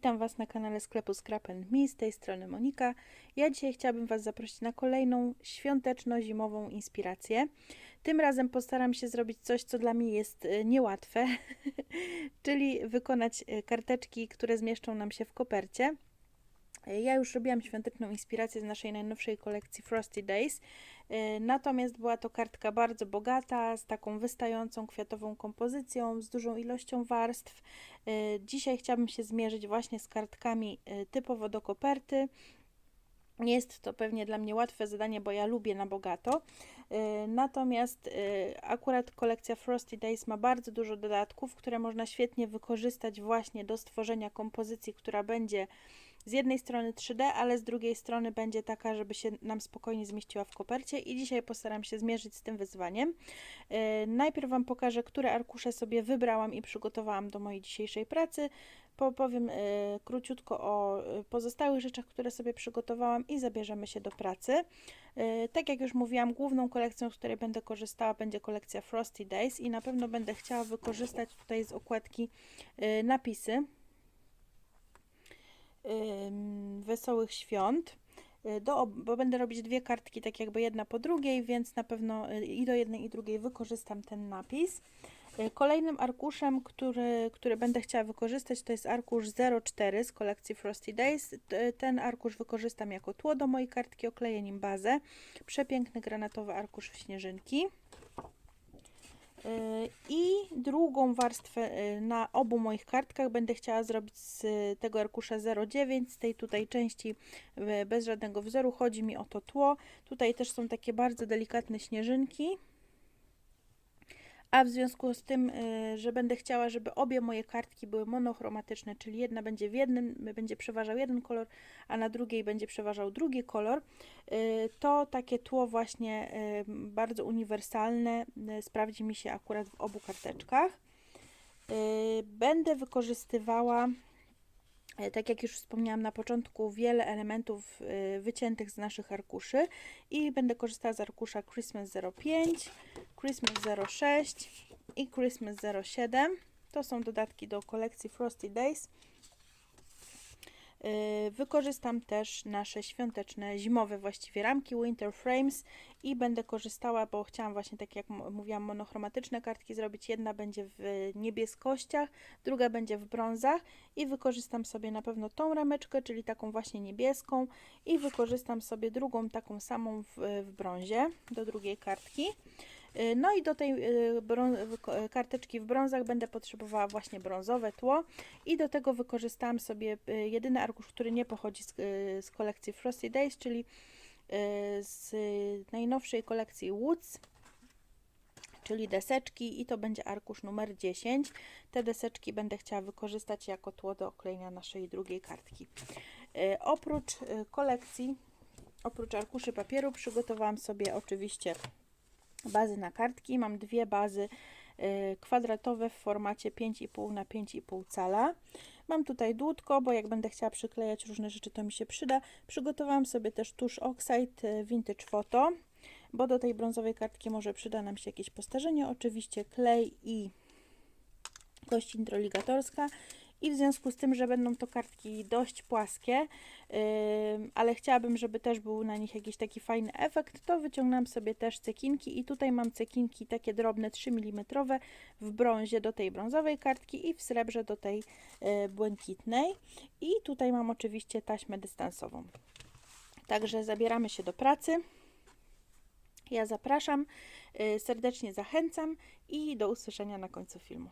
Witam Was na kanale sklepu Scrap Me, z tej strony Monika. Ja dzisiaj chciałabym Was zaprosić na kolejną świąteczno-zimową inspirację. Tym razem postaram się zrobić coś, co dla mnie jest e, niełatwe, czyli wykonać e, karteczki, które zmieszczą nam się w kopercie. Ja już robiłam świąteczną inspirację z naszej najnowszej kolekcji Frosty Days, natomiast była to kartka bardzo bogata, z taką wystającą kwiatową kompozycją, z dużą ilością warstw. E, Dzisiaj chciałabym się zmierzyć właśnie z kartkami e, typowo do koperty. Nie jest to pewnie dla mnie łatwe zadanie, bo ja lubię na bogato. Natomiast akurat kolekcja Frosty Days ma bardzo dużo dodatków, które można świetnie wykorzystać właśnie do stworzenia kompozycji, która będzie z jednej strony 3D, ale z drugiej strony będzie taka, żeby się nam spokojnie zmieściła w kopercie i dzisiaj postaram się zmierzyć z tym wyzwaniem. E, Najpierw Wam pokażę, które arkusze sobie wybrałam i przygotowałam do mojej dzisiejszej pracy. Powiem e, króciutko o e, pozostałych rzeczach, które sobie przygotowałam i zabierzemy się do pracy. E, Tak jak już mówiłam, główną kolekcją, z której będę korzystała, będzie kolekcja Frosty Days i na pewno będę chciała wykorzystać tutaj z okładki e, napisy wesołych świąt. Y, Do, bo będę robić dwie kartki, tak jakby jedna po drugiej, więc na pewno y, i do jednej i drugiej wykorzystam ten napis. Y, Kolejnym arkuszem, który, który będę chciała wykorzystać, to jest arkusz 04 z kolekcji Frosty Days. Ten arkusz wykorzystam jako tło do mojej kartki, okleję nim bazę. Przepiękny granatowy arkusz w śnieżynki. I drugą warstwę y, na obu moich kartkach będę chciała zrobić z tego arkusza 09, z tej tutaj części y, bez żadnego wzoru. Chodzi mi o to tło. Tutaj też są takie bardzo delikatne śnieżynki. A w związku z tym, y, że będę chciała, żeby obie moje kartki były monochromatyczne, czyli jedna będzie w jednym, będzie przeważał jeden kolor, a na drugiej będzie przeważał drugi kolor, y, to takie tło właśnie y, bardzo uniwersalne sprawdzi mi się akurat w obu karteczkach. Będę wykorzystywała Tak jak już wspomniałam na początku, wiele elementów y, wyciętych z naszych arkuszy i będę korzystała z arkusza Christmas 05, Christmas 06 i Christmas 07. To są dodatki do kolekcji Frosty Days. Y, Wykorzystam też nasze świąteczne, zimowe właściwie ramki Winter Frames i będę korzystała, bo chciałam właśnie tak jak mówiłam, monochromatyczne kartki zrobić. Jedna będzie w niebieskościach, druga będzie w brązach i wykorzystam sobie na pewno tą rameczkę, czyli taką właśnie niebieską i wykorzystam sobie drugą taką samą w, w brązie do drugiej kartki. Y, No i do tej y, karteczki w brązach będę potrzebowała właśnie brązowe tło i do tego wykorzystałam sobie y, jedyny arkusz, który nie pochodzi z, z kolekcji Frosty Days, czyli z najnowszej kolekcji Woods, czyli deseczki i to będzie arkusz numer 10. Te deseczki będę chciała wykorzystać jako tło do oklejenia naszej drugiej kartki. Oprócz kolekcji, oprócz arkuszy papieru przygotowałam sobie oczywiście bazy na kartki. Mam dwie bazy y, kwadratowe w formacie 5,5 na 5,5 cala. Mam tutaj dłutko, bo jak będę chciała przyklejać różne rzeczy, to mi się przyda. Przygotowałam sobie też tusz Oxide y, Vintage Photo, bo do tej brązowej kartki może przyda nam się jakieś postarzenie. Oczywiście klej i kość introligatorska. I w związku z tym, że będą to kartki dość płaskie, ym, ale chciałabym, żeby też był na nich jakiś taki fajny efekt, to wyciągnęłam sobie też cekinki i tutaj mam cekinki takie drobne 3 mm w brązie do tej brązowej kartki i w srebrze do tej y, błękitnej. I tutaj mam oczywiście taśmę dystansową. Także zabieramy się do pracy. Ja zapraszam, y, serdecznie zachęcam i do usłyszenia na końcu filmu.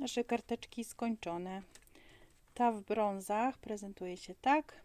Nasze karteczki skończone. Ta w brązach prezentuje się tak.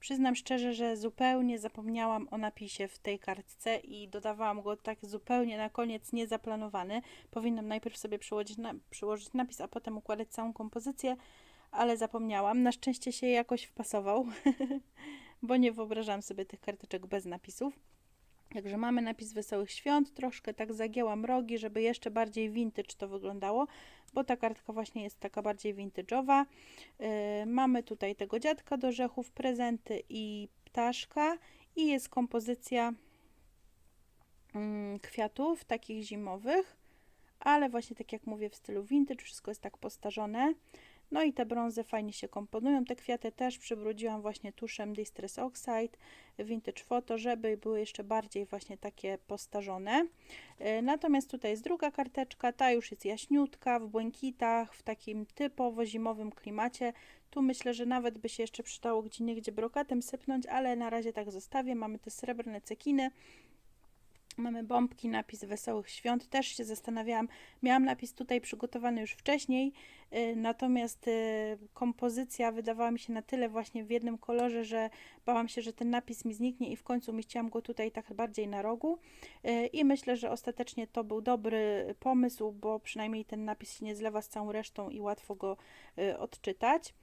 Przyznam szczerze, że zupełnie zapomniałam o napisie w tej kartce i dodawałam go tak zupełnie na koniec niezaplanowany. Powinnam najpierw sobie przyłożyć, na, przyłożyć napis, a potem układać całą kompozycję, ale zapomniałam. Na szczęście się jakoś wpasował, bo nie wyobrażam sobie tych karteczek bez napisów. Także mamy napis Wesołych Świąt, troszkę tak zagięłam rogi, żeby jeszcze bardziej vintage to wyglądało, bo ta kartka właśnie jest taka bardziej vintage'owa. Yy, mamy tutaj tego dziadka do orzechów, prezenty i ptaszka i jest kompozycja mm, kwiatów takich zimowych, ale właśnie tak jak mówię w stylu vintage, wszystko jest tak postarzone. No i te brązy fajnie się komponują. Te kwiaty też przybrudziłam właśnie tuszem Distress Oxide Vintage Photo, żeby były jeszcze bardziej właśnie takie postarzone. E, Natomiast tutaj jest druga karteczka, ta już jest jaśniutka, w błękitach, w takim typowo zimowym klimacie. Tu myślę, że nawet by się jeszcze przydało gdzie niegdzie brokatem sypnąć, ale na razie tak zostawię. Mamy te srebrne cekiny. Mamy bombki, napis Wesołych Świąt. Też się zastanawiałam, miałam napis tutaj przygotowany już wcześniej, y, natomiast y, kompozycja wydawała mi się na tyle właśnie w jednym kolorze, że bałam się, że ten napis mi zniknie i w końcu umieściłam go tutaj tak bardziej na rogu. Y, I myślę, że ostatecznie to był dobry pomysł, bo przynajmniej ten napis się nie zlewa z całą resztą i łatwo go odczytać.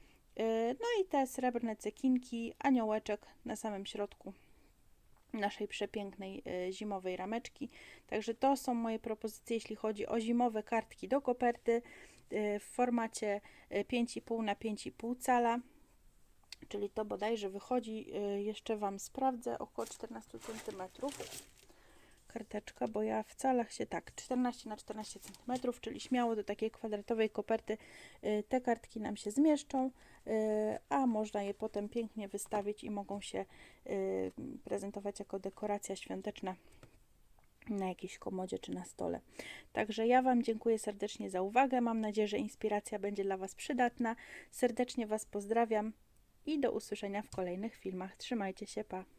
No i te srebrne cekinki, aniołeczek na samym środku naszej przepięknej y, zimowej rameczki. Także to są moje propozycje, jeśli chodzi o zimowe kartki do koperty y, w formacie y, 5,5 na 5,5 cala. Czyli to bodajże wychodzi, jeszcze Wam sprawdzę, około 14 cm. Karteczka, bo ja w calach się tak, 14 na 14 cm, czyli śmiało do takiej kwadratowej koperty te kartki nam się zmieszczą, a można je potem pięknie wystawić i mogą się y, prezentować jako dekoracja świąteczna na jakiejś komodzie czy na stole. Także ja Wam dziękuję serdecznie za uwagę. Mam nadzieję, że inspiracja będzie dla Was przydatna. Serdecznie Was pozdrawiam i do usłyszenia w kolejnych filmach. Trzymajcie się, pa!